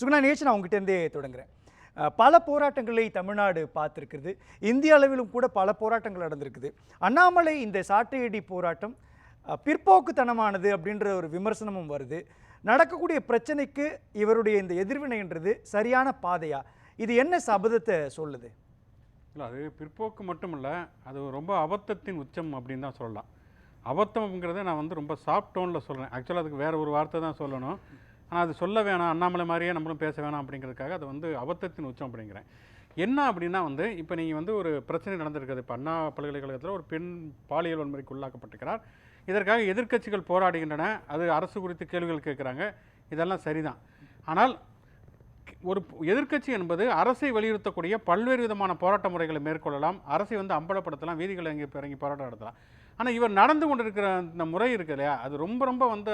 சுகுணா நேச்சு நான் உங்ககிட்டேருந்தே தொடங்குறேன். பல போராட்டங்களை தமிழ்நாடு பார்த்துருக்குது இந்திய அளவிலும் கூட பல போராட்டங்கள் நடந்திருக்குது. அண்ணாமலை இந்த சாட்டையடி போராட்டம் பிற்போக்குத்தனமானது அப்படின்ற ஒரு விமர்சனமும் வருது. நடக்கக்கூடிய பிரச்சனைக்கு இவருடைய இந்த எதிர்வினைன்றது சரியான பாதையா? இது என்ன சபதத்தை சொல்லுது? இல்லை அது பிற்போக்கு மட்டும் இல்லை அது ரொம்ப அபத்தத்தின் உச்சம் அப்படின்னு தான் சொல்லலாம். அபத்தம்ங்கிறத நான் வந்து ரொம்ப சாஃப்ட் டோனில் சொல்கிறேன் ஆக்சுவலாக அதுக்கு வேறு ஒரு வார்த்தை தான் சொல்லணும். ஆனால் அது சொல்ல வேணாம் அண்ணாமலை மாதிரியே நம்மளும் பேச வேணாம் அப்படிங்கிறதுக்காக அது வந்து அபத்தத்தின் உச்சம் அப்படிங்கிறேன். என்ன அப்படின்னா வந்து இப்போ நீங்கள் வந்து ஒரு பிரச்சனை நடந்திருக்குது. இப்போ அண்ணா பல்கலைக்கழகத்தில் ஒரு பெண் பாலியல் வன்முறைக்கு உள்ளாக்கப்பட்டிருக்கிறார். இதற்காக எதிர்க்கட்சிகள் போராடுகின்றன. அது அரசு குறித்து கேள்விகள் கேட்குறாங்க. இதெல்லாம் சரிதான். ஆனால் ஒரு எதிர்க்கட்சி என்பது அரசை வலியுறுத்தக்கூடிய பல்வேறு விதமான போராட்ட முறைகளை மேற்கொள்ளலாம். அரசை வந்து அம்பலப்படுத்தலாம். வீதிகளை இங்கே இறங்கி போராட்டம் நடத்தலாம். ஆனால் இவர் நடந்து கொண்டிருக்கிற அந்த முறை இருக்கு இல்லையா? அது ரொம்ப ரொம்ப வந்து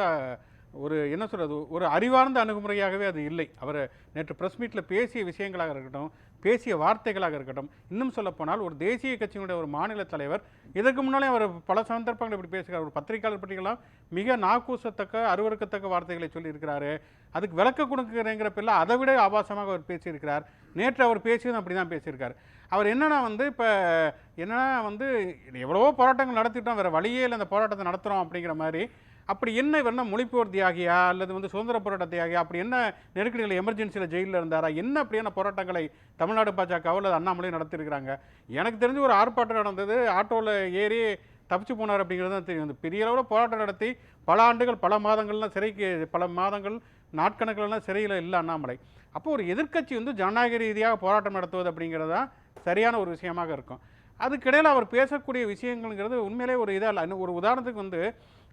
ஒரு என்ன சொல்கிறது ஒரு அறிவார்ந்த அணுகுமுறையாகவே அது இல்லை. அவர் நேற்று ப்ரெஸ் மீட்டில் பேசிய விஷயங்களாக இருக்கட்டும் பேசிய வார்த்தைகளாக இருக்கட்டும் இன்னும் சொல்லப்போனால் ஒரு தேசிய கட்சியினுடைய ஒரு மாநில தலைவர் இதற்கு முன்னாலே அவர் பல சந்தர்ப்பங்கள் இப்படி பேசுகிறார். ஒரு பத்திரிகையாளர் பற்றியெல்லாம் மிக நாக்கூசத்தக்க அருவருக்கத்தக்க வார்த்தைகளை சொல்லியிருக்கிறாரு. அதுக்கு விளக்க கொடுக்குறேங்கிற பேரில் அதை விட ஆபாசமாக அவர் பேசியிருக்கிறார். நேற்று அவர் பேசியதும் அப்படி தான் பேசியிருக்கார். அவர் என்னென்னா வந்து இப்போ என்னன்னா வந்து எவ்வளவோ போராட்டங்கள் நடத்திட்டோம் வேறு வழியே இல்லை அந்த போராட்டத்தை நடத்துகிறோம் அப்படிங்கிற மாதிரி அப்படி என்ன இவர் என்ன மொழிப்போர் தியாகியா அல்லது வந்து சுதந்திர போராட்ட தியாகியா அப்படி என்ன நெருக்கடிகள் எமர்ஜென்சியில் ஜெயிலில் இருந்தாரா? என்ன அப்படியான போராட்டங்களை தமிழ்நாடு பாஜகவோ அல்லது அண்ணாமலையும் நடத்தியிருக்கிறாங்க? எனக்கு தெரிஞ்சு ஒரு ஆர்ப்பாட்டம் நடந்தது. ஆட்டோவில் ஏறி தப்பிச்சு போனார் அப்படிங்கிறது தான் தெரியும். பெரிய அளவில் போராட்டம் நடத்தி பல ஆண்டுகள் பல மாதங்கள்லாம் சிறைக்கு பல மாதங்கள் நாட்கணக்கிலலாம் சிறையில் இல்லை அண்ணாமலை. அப்போ ஒரு எதிர்க்கட்சி வந்து ஜனநாயக ரீதியாக போராட்டம் நடத்துவது அப்படிங்கிறது தான் சரியான ஒரு விஷயமாக இருக்கும். அதுக்கிடையில் அவர் பேசக்கூடிய விஷயங்கள்ங்கிறது உண்மையிலே ஒரு இதாக இல்லை. ஒரு உதாரணத்துக்கு வந்து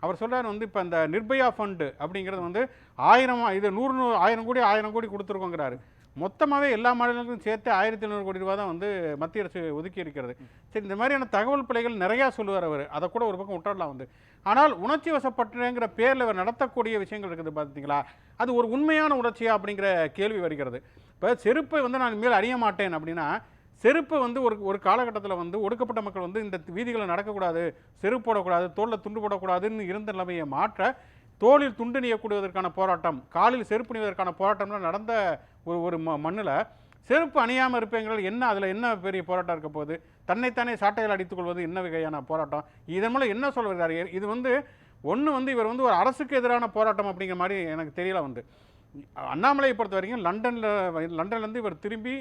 அவர் சொல்கிறார் வந்து இப்போ இந்த நிர்பயா ஃபண்டு அப்படிங்கிறது வந்து ஆயிரம் இது நூறு நூறு ஆயிரம் கோடி ஆயிரம் கோடி கொடுத்துருக்கோங்கிறாரு. மொத்தமாகவே எல்லா மாநிலங்களுக்கும் சேர்த்து ஆயிரத்தி ஐநூறு கோடி ரூபா தான் வந்து மத்திய அரசு ஒதுக்கி இருக்கிறது. சரி இந்த மாதிரியான தகவல் பிழைகள் நிறையா சொல்லுவார் அவர். அதை கூட ஒரு பக்கம் விட்டுடலாம் வந்து. ஆனால் உணர்ச்சி வசப்பட்டுங்கிற பேரில் இவர் நடத்தக்கூடிய விஷயங்கள் இருக்குது பார்த்தீங்களா அது ஒரு உண்மையான உணர்ச்சியா அப்படிங்கிற கேள்வி வருகிறது. இப்போ செருப்பை வந்து நான் மேல் அறிய மாட்டேன் அப்படின்னா செருப்பு வந்து ஒரு ஒரு காலகட்டத்தில் வந்து ஒடுக்கப்பட்ட மக்கள் வந்து இந்த வீதிகளில் நடக்கக்கூடாது செருப்பு போடக்கூடாது தோளில் துண்டு போடக்கூடாதுன்னு இருந்த நிலைமையை மாற்ற தோளில் துண்டு நீயக்கூடியதற்கான போராட்டம் காலில் செருப்பு அணிவதற்கான போராட்டம்லாம் நடந்த ஒரு ஒரு ம மண்ணில் செருப்பு அணியாமல் இருப்பேங்கிறது என்ன அதில் என்ன பெரிய போராட்டம் இருக்க போகுது? தன்னைத்தானே சாட்டைகள் அடித்துக்கொள்வது என்ன வகையான போராட்டம்? இதன் மூலம் என்ன சொல்கிறார் இது வந்து ஒன்று வந்து இவர் வந்து ஒரு அரசுக்கு எதிரான போராட்டம் அப்படிங்கிற மாதிரி எனக்கு தெரியல வந்து. அண்ணாமலையை பொறுத்த வரைக்கும் லண்டனில் லண்டன்லேருந்து இவர் திரும்பி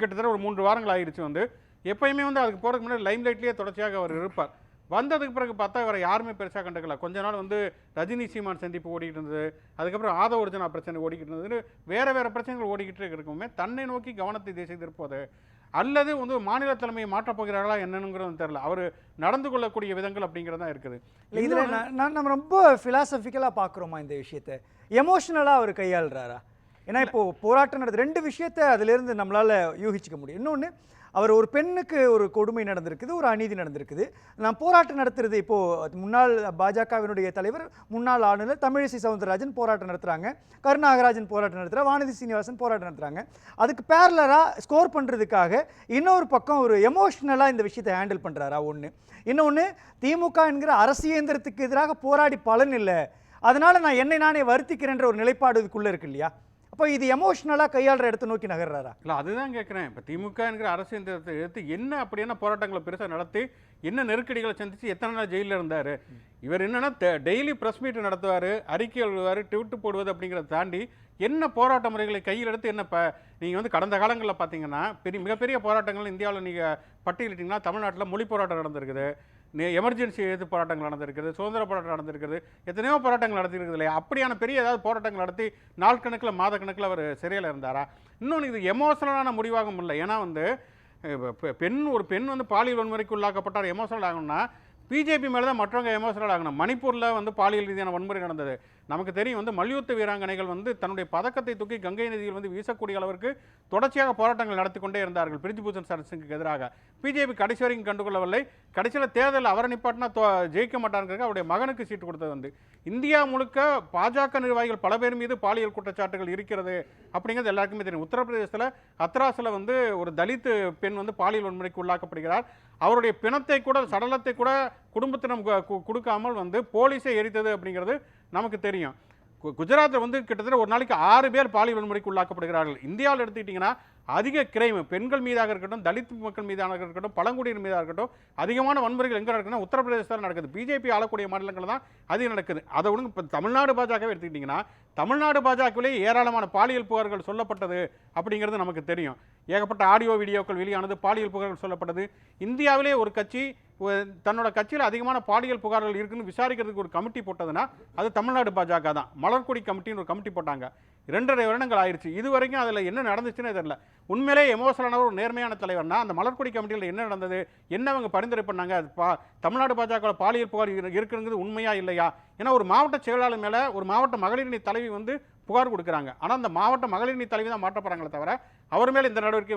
கிட்டத்தட்ட ஒரு மூன்று வாரங்கள் ஆயிடுச்சு வந்து. எப்பயுமே வந்து அதுக்கு போகிறதுக்கு முன்னாடி லைம் லைட்லேயே தொடர்ச்சியாக அவர் இருப்பார். வந்ததுக்கு பிறகு பார்த்தா இவரை யாருமே பெருசாக கண்டுக்கல. கொஞ்ச நாள் வந்து ரஜினி சீமான் சந்திப்பு ஓடிக்கிட்டு இருந்தது. அதுக்கப்புறம் ஆதவ ஒரிஜினா பிரச்சனை ஓடிக்கிட்டு இருந்தது வேற வேற பிரச்சனைகள் ஓடிக்கிட்டு இருக்குமே தன்னை நோக்கி கவனத்தை திசை திருப்பது அல்லது வந்து மாநில தலைமையை மாற்றப் போகிறார்களா என்னங்கிறது தெரியல. அவர் நடந்து கொள்ளக்கூடிய விதங்கள் அப்படிங்கிறது தான் இருக்குது இதில் நான் நம்ம ரொம்ப ஃபிலாசபிக்கலாக பார்க்குறோமா இந்த விஷயத்தை? எமோஷனலாக அவர் கையாளுறாரா? ஏன்னா இப்போ போராட்டம் நடந்து ரெண்டு விஷயத்தை அதிலிருந்து நம்மளால் யூகிச்சிக்க முடியும். இன்னொன்று அவர் ஒரு பெண்ணுக்கு ஒரு கொடுமை நடந்திருக்குது ஒரு அநீதி நடந்திருக்குது. நான் போராட்டம் நடத்துறது இப்போ முன்னாள் பாஜகவினுடைய தலைவர் முன்னாள் ஆளுநர் தமிழிசை சவுந்தரராஜன் போராட்டம் நடத்துறாங்க. கருணாகராஜன் போராட்டம் நடத்துறா வானதி சீனிவாசன் போராட்டம் நடத்துறாங்க. அதுக்கு பேரலராக ஸ்கோர் பண்ணுறதுக்காக இன்னொரு பக்கம் ஒரு எமோஷ்னலாக இந்த விஷயத்தை ஹேண்டில் பண்ணுறாரா ஒன்று இன்னொன்று திமுக என்கிற அரசியந்திரத்துக்கு எதிராக போராடி பலன் இல்லை. அதனால நான் என்னை நானே வருத்திக்கிறேன்ற ஒரு நிலைப்பாடு இதுக்குள்ளே இருக்கு இல்லையா? அப்போ இது எமோஷ்னலாக கையாளுற இடத்தை நோக்கி நகர்றாரா? இல்லை அதுதான் கேட்குறேன் இப்போ திமுக என்கிற அரசு எடுத்து என்ன அப்படியான போராட்டங்களை பெருசாக நடத்தி என்ன நெருக்கடிகளை சந்தித்து எத்தனை நாள் ஜெயிலில் இருந்தார்? இவர் என்னென்னா டெய்லி ப்ரெஸ் மீட் நடத்துவார் அறிக்கை எழுதுவார் ட்விட்டு போடுவது அப்படிங்கிறத தாண்டி என்ன போராட்ட முறைகளை கையில் எடுத்து என்ன இப்போ நீங்கள் வந்து கடந்த காலங்களில் பார்த்தீங்கன்னா பெரிய மிகப்பெரிய போராட்டங்கள் இந்தியாவில் நீங்கள் பட்டியலிட்டிங்கன்னா தமிழ்நாட்டில் மொழி போராட்டம் நடந்திருக்குது. எமர்ஜென்சி எதிர்த்து போராட்டங்கள் நடந்திருக்குது சுதந்திர போராட்டம் நடந்திருக்குது எத்தனையோ போராட்டங்கள் நடத்திருக்கிறது இல்லையா? அப்படியான பெரிய ஏதாவது போராட்டங்கள் நடத்தி நாள் கணக்கில் மாத கணக்கில் அவர் சிறையில் இருந்தாரா? இன்னொன்று இது எமோஷனலான முடிவாகவும் இல்லை. ஏன்னா வந்து பெண் ஒரு பெண் வந்து பாலியல் வன்முறைக்கு உள்ளாக்கப்பட்டார் எமோஷனல் ஆகணும்னா பிஜேபி மேலே தான் மற்றவங்க எமோஷனல் ஆகணும். மணிப்பூரில் வந்து பாலியல் ரீதியான வன்முறை நடந்தது. நமக்கு தெரியும் வந்து மல்யுத்த வீராங்கனைகள் வந்து தன்னுடைய பதக்கத்தை தூக்கி கங்கை நதியில் வந்து வீசக்கூடிய அளவிற்கு தொடர்ச்சியாக போராட்டங்கள் நடத்தி கொண்டே இருந்தார்கள் பிரிஜ்பூஷன் சரசிங்க்கு எதிராக. பிஜேபி கடைசி வரைக்கும் கண்டுகொள்ளவில்லை. கடைசியில் தேர்தல் அவரை நிப்பாட்டினா ஜெயிக்க மாட்டாங்கிறது அவருடைய மகனுக்கு சீட்டு கொடுத்தது வந்து. இந்தியா முழுக்க பாஜக நிர்வாகிகள் பல பேர் மீது பாலியல் குற்றச்சாட்டுகள் இருக்கிறது அப்படிங்கிறது எல்லாருக்குமே தெரியும். உத்தரப்பிரதேசத்தில் அத்ராஸில் வந்து ஒரு தலித் பெண் வந்து பாலியல் வன்முறைக்கு உள்ளாக்கப்படுகிறார். அவருடைய பிணத்தை கூட சடலத்தை கூட குடும்பத்தினம் கொடுக்காமல் வந்து போலீஸை எரித்தது அப்படிங்கிறது நமக்கு தெரியும். கு- குஜராத்தில் வந்து கிட்டத்தட்ட ஒரு நாளைக்கு ஆறு பேர் பாலியல் வன்முறைக்கு உள்ளாக்கப்படுகிறார்கள். இந்தியாவில் எடுத்துக்கிட்டிங்கன்னா அதிக கிரைம் பெண்கள் மீதாக இருக்கட்டும் தலித் மக்கள் மீதாக இருக்கட்டும் பழங்குடியினர் மீதாக இருக்கட்டும் அதிகமான வன்முறைகள் எங்கே நடக்குதுன்னா உத்தரப்பிரதேசத்தில் நடக்குது. பிஜேபி ஆளக்கூடிய மாநிலங்கள் தான் அதிகம் நடக்குது. அதை ஒன்று இப்போ தமிழ்நாடு பாஜகவே எடுத்துக்கிட்டிங்கன்னா தமிழ்நாடு பாஜகவிலேயே ஏராளமான பாலியல் புகார்கள் சொல்லப்பட்டது அப்படிங்கிறது நமக்கு தெரியும். ஏகப்பட்ட ஆடியோ வீடியோக்கள் வெளியானது பாலியல் புகார்கள் சொல்லப்பட்டது. இந்தியாவிலே ஒரு கட்சி தன்னோட கட்சியில் அதிகமான பாலியல் புகார்கள் இருக்குன்னு விசாரிக்கிறதுக்கு ஒரு கமிட்டி போட்டதுன்னா அது தமிழ்நாடு பாஜக தான். மலர்கொடி கமிட்டின்னு ஒரு கமிட்டி போட்டாங்க. ரெண்டரை வருடங்கள் ஆயிடுச்சு. இது வரைக்கும் அதில் என்ன நடந்துச்சுன்னு தெரியல. உண்மையிலே எமோஷனலான ஒரு நேர்மையான தலைவர்னா அந்த மலர்கொடி கமிட்டியில் என்ன நடந்தது? என்ன அவங்க பரிந்துரை பண்ணாங்க? அது பா தமிழ்நாடு பாஜக பாலியல் புகார் இருக்குங்கிறது உண்மையா இல்லையா? ஏன்னா ஒரு மாவட்ட செயலாளர் மேலே ஒரு மாவட்ட மகளிரணி தலைவி வந்து புகார் கொடுக்குறாங்க. ஆனால் அந்த மாவட்ட மகளிரணி தலைவி தான் மாற்றப்படுறாங்களே தவிர அவர் மேலே இந்த நடவடிக்கை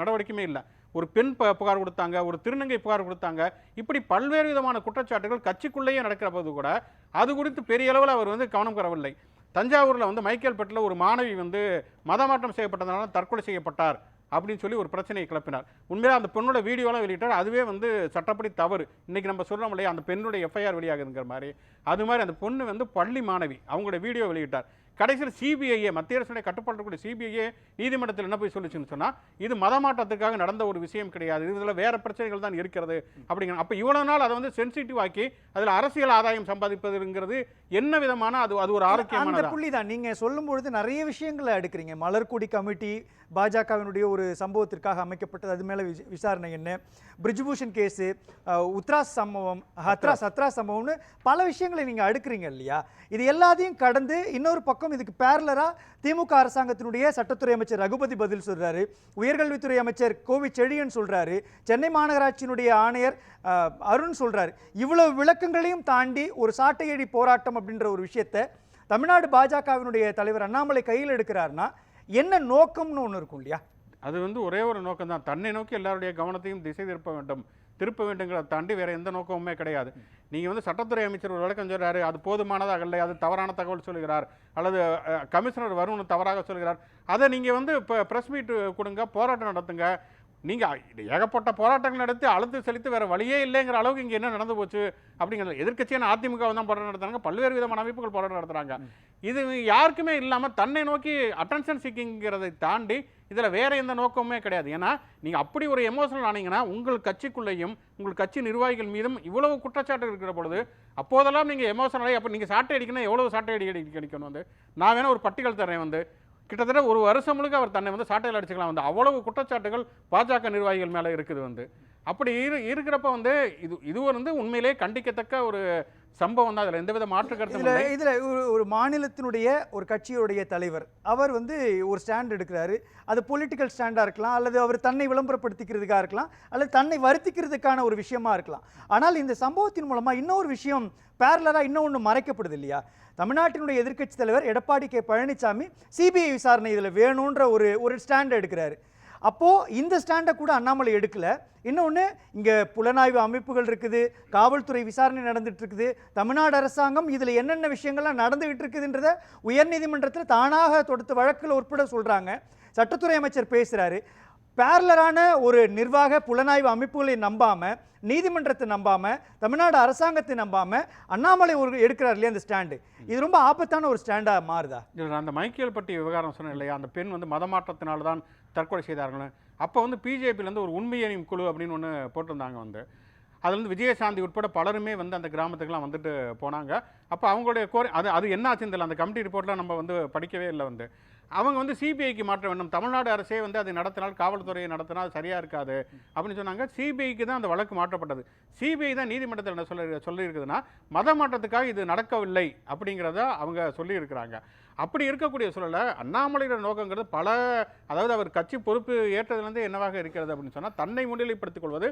நடவடிக்கையுமே இல்லை. ஒரு பெண் ப- புகார் கொடுத்தாங்க ஒரு திருநங்கை புகார் கொடுத்தாங்க. இப்படி பல்வேறு விதமான குற்றச்சாட்டுகள் கட்சிக்குள்ளேயே நடக்கிற போது கூட அது குறித்து பெரிய அளவில் அவர் வந்து கவனம் பெறவில்லை. தஞ்சாவூரில் வந்து மைக்கேல்பேட்டில் ஒரு மாணவி வந்து மதமாற்றம் செய்யப்பட்டதுனால தற்கொலை செய்யப்பட்டார் அப்படின்னு சொல்லி ஒரு பிரச்சனையை கிளப்பினார். உண்மையிலே அந்த பெண்ணோட வீடியோலாம் வெளியிட்டார். அதுவே வந்து சட்டப்படி தவறு. இன்றைக்கி நம்ம சொல்றோம் இல்லையா அந்த பெண்ணுடைய எஃப்ஐஆர் வெளியாகுதுங்கிற மாதிரி. அது மாதிரி அந்த பொண்ணு வந்து பள்ளி மாணவி அவங்களோட வீடியோ வெளியிட்டார். கடைசியில் சிபிஐஏ மத்திய அரசுடைய கட்டுப்பாட்டுக்கூடிய சிபிஐஏ நீதிமன்றத்தில் என்ன போய் சொல்லுச்சுன்னு சொன்னா இது மதமாற்றத்துக்காக நடந்த ஒரு விஷயம் கிடையாது. இதுல வேற பிரச்சனைகள் தான் இருக்கிறது அப்படிங்கிற அப்ப இவ்வளவு நாள் அதை வந்து சென்சிட்டிவ் ஆக்கி அதுல அரசியல் ஆதாயம் சம்பாதிப்பதுங்கிறது என்ன விதமான அது அது ஒரு அந்த ஆரோக்கியமானதா? புள்ளி தான் நீங்க சொல்லும் பொழுது நிறைய விஷயங்களை எடுக்கிறீங்க. மலர்கொடி கமிட்டி பாஜகவினுடைய ஒரு சம்பவத்திற்காக அமைக்கப்பட்டது அது மேல விச- விசாரணை என்ன பிரிஜ்பூஷன் கேஸு உத்ராஸ் சம்பவம் ஹத்ராஸ் ஹத்ராஸ் சம்பவம்னு பல விஷயங்களை நீங்க அடுக்குறீங்க இல்லையா? இது எல்லாத்தையும் கடந்து இன்னொரு பக்கம் இதுக்கு பேரலராக திமுக அரசாங்கத்தினுடைய சட்டத்துறை அமைச்சர் ரகுபதி பதில் சொல்றாரு. உயர்கல்வித்துறை அமைச்சர் கோவி செழியன் சொல்றாரு. சென்னை மாநகராட்சியினுடைய ஆணையர் அஹ், அருண் சொல்றாரு. இவ்வளவு விளக்கங்களையும் தாண்டி ஒரு சாட்டையடி போராட்டம் அப்படின்ற ஒரு விஷயத்தை தமிழ்நாடு பாஜகவினுடைய தலைவர் அண்ணாமலை கையில் எடுக்கிறாருன்னா என்ன நோக்கம்னு ஒன்று இருக்கும் இல்லையா? அது வந்து ஒரே ஒரு நோக்கம் தான். தன்னை நோக்கி எல்லாருடைய கவனத்தையும் திசை திருப்ப வேண்டும். திருப்ப வேண்டுங்கிறத தாண்டி வேற எந்த நோக்கமுமே கிடையாது. நீங்கள் வந்து சட்டத்துறை அமைச்சர் ஒரு விளக்கம் சொல்றாரு. அது போதுமானதாக இல்லை. அது தவறான தகவல் சொல்கிறார். அல்லது கமிஷனர் வரும்னு தவறாக சொல்கிறார். அதை நீங்கள் வந்து இப்போ ப்ரெஸ் மீட் கொடுங்க போராட்டம் நடத்துங்க. நீங்க இது ஏகப்பட்ட போராட்டங்கள் நடத்தி அழுத்து செலுத்தி வேற வழியே இல்லைங்கிற அளவுக்கு இங்க என்ன நடந்து போச்சு அப்படிங்கிறது எதிர்க்கட்சியான அதிமுக தான் போராட்டம் நடத்துறாங்க. பல்வேறு விதமான அமைப்புகள் போராட்டம் நடத்துறாங்க. இது யாருக்குமே இல்லாம தன்னை நோக்கி அட்டென்ஷன் சீக்கிங்கிறதை தாண்டி இதுல வேற எந்த நோக்கமுமே கிடையாது. ஏன்னா நீங்க அப்படி ஒரு எமோஷனல் ஆனீங்கன்னா உங்கள் கட்சிக்குள்ளேயும் உங்கள் கட்சி நிர்வாகிகள் மீதும் இவ்வளவு குற்றச்சாட்டு இருக்கிற பொழுது அப்போதெல்லாம் நீங்க எமோஷனலாக அப்போ நீங்க சாட்டை அடிக்கணும் எவ்வளவு சாட்டை அடி அடி அடிக்கணும் வந்து? நான் வேணா ஒரு பட்டியல் தரேன் வந்து. கிட்டத்தட்ட ஒரு வருஷம் முழுக்க அவர் தன்னை வந்து சாட்டையில் அடிச்சுக்கலாம். வந்து அவ்வளவு குற்றச்சாட்டுகள் பாஜக நிர்வாகிகள் மேலே இருக்குது வந்து. அப்படி இரு இருக்கிறப்ப வந்து இது இது வந்து உண்மையிலே கண்டிக்கத்தக்க ஒரு சம்பவம் தான் அதில் எந்தவித மாற்று கருத்தும் இதுல இல்லை. இதுல ஒரு ஒரு மாநிலத்தினுடைய ஒரு கட்சியுடைய தலைவர் அவர் வந்து ஒரு ஸ்டாண்ட் எடுக்கிறாரு. அது பொலிட்டிக்கல் ஸ்டாண்டா இருக்கலாம் அல்லது அவர் தன்னை விளம்பரப்படுத்திக்கிறதுக்காக இருக்கலாம் அல்லது தன்னை வருத்திக்கிறதுக்கான ஒரு விஷயமா இருக்கலாம். ஆனால் இந்த சம்பவத்தின் மூலமா இன்னொரு விஷயம் பேரலரா இன்னொன்று மறைக்கப்படுது இல்லையா? தமிழ்நாட்டினுடைய எதிர்க்கட்சி தலைவர் எடப்பாடி கே. பழனிசாமி சிபிஐ விசாரணை இதுல வேணுன்ற ஒரு ஒரு ஸ்டாண்ட் எடுக்கிறாரு. அப்போது இந்த ஸ்டாண்டை கூட அண்ணாமலை எடுக்கல. இன்னொன்று இங்கே புலனாய்வு அமைப்புகள் இருக்குது காவல்துறை விசாரணை நடந்துகிட்டு இருக்குது தமிழ்நாடு அரசாங்கம் இதில் என்னென்ன விஷயங்கள்லாம் நடந்துகிட்டு இருக்குதுன்றத உயர்நீதிமன்றத்தில் தானாக தொடுத்து வழக்கில் உட்பட சொல்றாங்க. சட்டத்துறை அமைச்சர் பேசுகிறாரு பேரலரான ஒரு நிர்வாக புலனாய்வு அமைப்புகளை நம்பாம நீதிமன்றத்தை நம்பாம தமிழ்நாடு அரசாங்கத்தை நம்பாம அண்ணாமலை ஒரு எடுக்கிறார் இல்லையா அந்த ஸ்டாண்டு? இது ரொம்ப ஆபத்தான ஒரு ஸ்டாண்டாக மாறுதா? இதில் அந்த மைக்கேல் பட்டி விவகாரம் சொன்னேன் இல்லையா? அந்த பெண் வந்து மதமாற்றத்தினால தான் தற்கொலை செய்தார்கள் அப்போ வந்து பிஜேபியிலேருந்து ஒரு உண்மையறியும் குழு அப்படின்னு ஒன்று போட்டிருந்தாங்க வந்து. அதுலேருந்து விஜயசாந்தி உட்பட பலருமே வந்து அந்த கிராமத்துக்குலாம் வந்துட்டு போனாங்க. அப்போ அவங்களுடைய கோரி அது அது என்ன ஆச்சுன்னு தெரியல. அந்த கமிட்டி ரிப்போர்ட்லாம் நம்ம வந்து படிக்கவே இல்லை வந்து. அவங்க வந்து சிபிஐக்கு மாற்ற வேண்டும். தமிழ்நாடு அரசே வந்து அதை நடத்தினால் காவல்துறையை நடத்தினால் சரியாக இருக்காது அப்படின்னு சொன்னாங்க. சிபிஐக்கு தான் அந்த வழக்கு மாற்றப்பட்டது. சிபிஐ தான் நீதிமன்றத்தில் என்ன சொல்லி சொல்லியிருக்குதுன்னா மத மாற்றத்துக்காக இது நடக்கவில்லை அப்படிங்கிறத அவங்க சொல்லியிருக்கிறாங்க. அப்படி இருக்கக்கூடிய சூழலை அண்ணாமலையோட நோக்கங்கிறது பல அதாவது அவர் கட்சி பொறுப்பு ஏற்றதுலேருந்து என்னவாக இருக்கிறது அப்படின்னு சொன்னால் தன்னை முன்னிலைப்படுத்திக் கொள்வது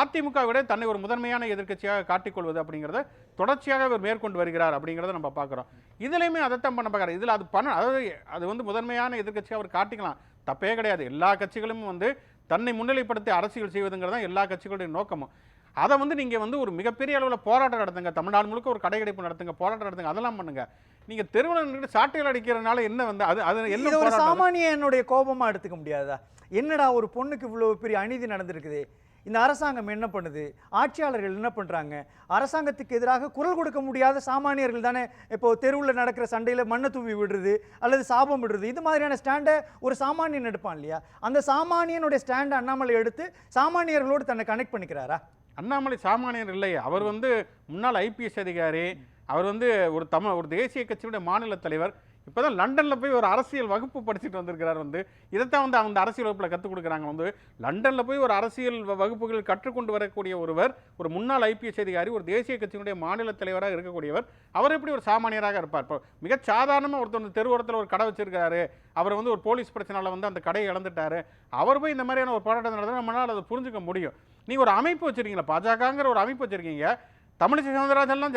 அதிமுக விட தன்னை ஒரு முதன்மையான எதிர்க்கட்சியாக காட்டிக்கொள்வது அப்படிங்கிறத தொடர்ச்சியாக அவர் மேற்கொண்டு வருகிறார் அப்படிங்கிறத நம்ம பார்க்குறோம். இதுலையுமே அதைத்தான் பண்ண பார்க்குறாரு. இதில் அது பண்ண அதாவது அது வந்து முதன்மையான எதிர்க்கட்சியாக அவர் காட்டிக்கலாம். தப்பே கிடையாது. எல்லா கட்சிகளும் வந்து தன்னை முன்னிலைப்படுத்தி அரசியல் செய்வதுங்கிறது தான் எல்லா கட்சிகளுடைய நோக்கமும். அதை வந்து நீங்கள் வந்து ஒரு மிகப்பெரிய அளவில் போராட்டம் நடத்துங்க. தமிழ்நாடு முழுக்க ஒரு கடையடைப்பு நடத்துங்க போராட்டம் நடத்துங்க அதெல்லாம் பண்ணுங்கள் நீங்க தெருவில் நின்று சாட்டையில் அடிக்கிறதுனால என்ன வந்து அது அது என்ன ஒரு அது? சாமானியனுடைய கோபமா எடுத்துக்க முடியாதா? என்னடா ஒரு பொண்ணுக்கு இவ்வளவு பெரிய அநீதி நடந்திருக்குது? இந்த அரசாங்கம் என்ன பண்ணுது? ஆட்சியாளர்கள் என்ன பண்றாங்க? அரசாங்கத்துக்கு எதிராக குரல் கொடுக்க முடியாத சாமானியர்கள் தானே இப்போ தெருவில் நடக்கிற சண்டையில மண்ணை தூவி விடுறது அல்லது சாபம் விடுறது இது மாதிரியான ஸ்டாண்டை ஒரு சாமானியன் எடுப்பான் இல்லையா? அந்த சாமானியனுடைய ஸ்டாண்டை அண்ணாமலை எடுத்து சாமானியர்களோடு தன்னை கனெக்ட் பண்ணிக்கிறாரா? அண்ணாமலை சாமானியர் இல்லை அவர் வந்து முன்னாள் ஐபிஎஸ் அதிகாரி அவர் வந்து ஒரு தமிழ் ஒரு தேசிய கட்சியுடைய மாநில தலைவர். இப்போ தான் லண்டனில் போய் ஒரு அரசியல் வகுப்பு படிச்சுட்டு வந்திருக்கிறார் வந்து. இதைத்தான் வந்து அந்த அரசியல் வகுப்பில் கற்றுக் கொடுக்குறாங்க வந்து. லண்டனில் போய் ஒரு அரசியல் வ- வகுப்புகள் கற்றுக்கொண்டு வரக்கூடிய ஒருவர் ஒரு முன்னாள் ஐபிஎஸ் அதிகாரி ஒரு தேசிய கட்சியினுடைய மாநில தலைவராக இருக்கக்கூடியவர் அவர் எப்படி ஒரு சாமானியராக இருப்பார்? இப்போ மிக சாதாரணமாக ஒருத்தர் வந்து தெருவோரத்தில் ஒரு கடை வச்சிருக்காரு அவர் வந்து ஒரு போலீஸ் பிரச்சனையில் வந்து அந்த கடையை இழந்துட்டாரு. அவர் போய் இந்த மாதிரியான ஒரு போராட்டம் நடந்தால் நம்மளால் அதை புரிஞ்சுக்க முடியும். நீங்கள் ஒரு அமைப்பு வச்சிருக்கீங்களா? பாஜகங்கிற ஒரு அமைப்பு வச்சுருக்கீங்க. தமிழிசை சவுந்தரராஜன்லாம்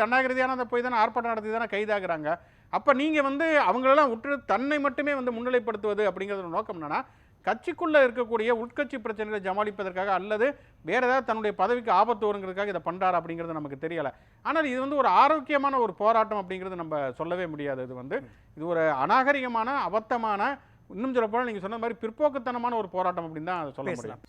அந்த போய் தானே ஆர்ப்பாட்டம் நடத்தி தானே கைதாகிறாங்க. அப்போ நீங்கள் வந்து அவங்களெல்லாம் விட்டு தன்னை மட்டுமே வந்து முன்னிலைப்படுத்துவது அப்படிங்கிறது நோக்கம் என்னன்னா கட்சிக்குள்ளே இருக்கக்கூடிய உட்கட்சி பிரச்சனைகளை ஜமாளிப்பதற்காக அல்லது வேறு ஏதாவது தன்னுடைய பதவிக்கு ஆபத்து வருங்கிறதுக்காக இதை பண்ணுறாரு அப்படிங்கிறது நமக்கு தெரியலை. ஆனால் இது வந்து ஒரு ஆரோக்கியமான ஒரு போராட்டம் அப்படிங்கிறது நம்ம சொல்லவே முடியாது. இது வந்து இது ஒரு அநாகரிகமான அபத்தமான இன்னும் சொல்ல போனால் நீங்கள் சொன்ன மாதிரி பிற்போக்குத்தனமான ஒரு போராட்டம் அப்படின்னு தான் சொல்ல முடியும்.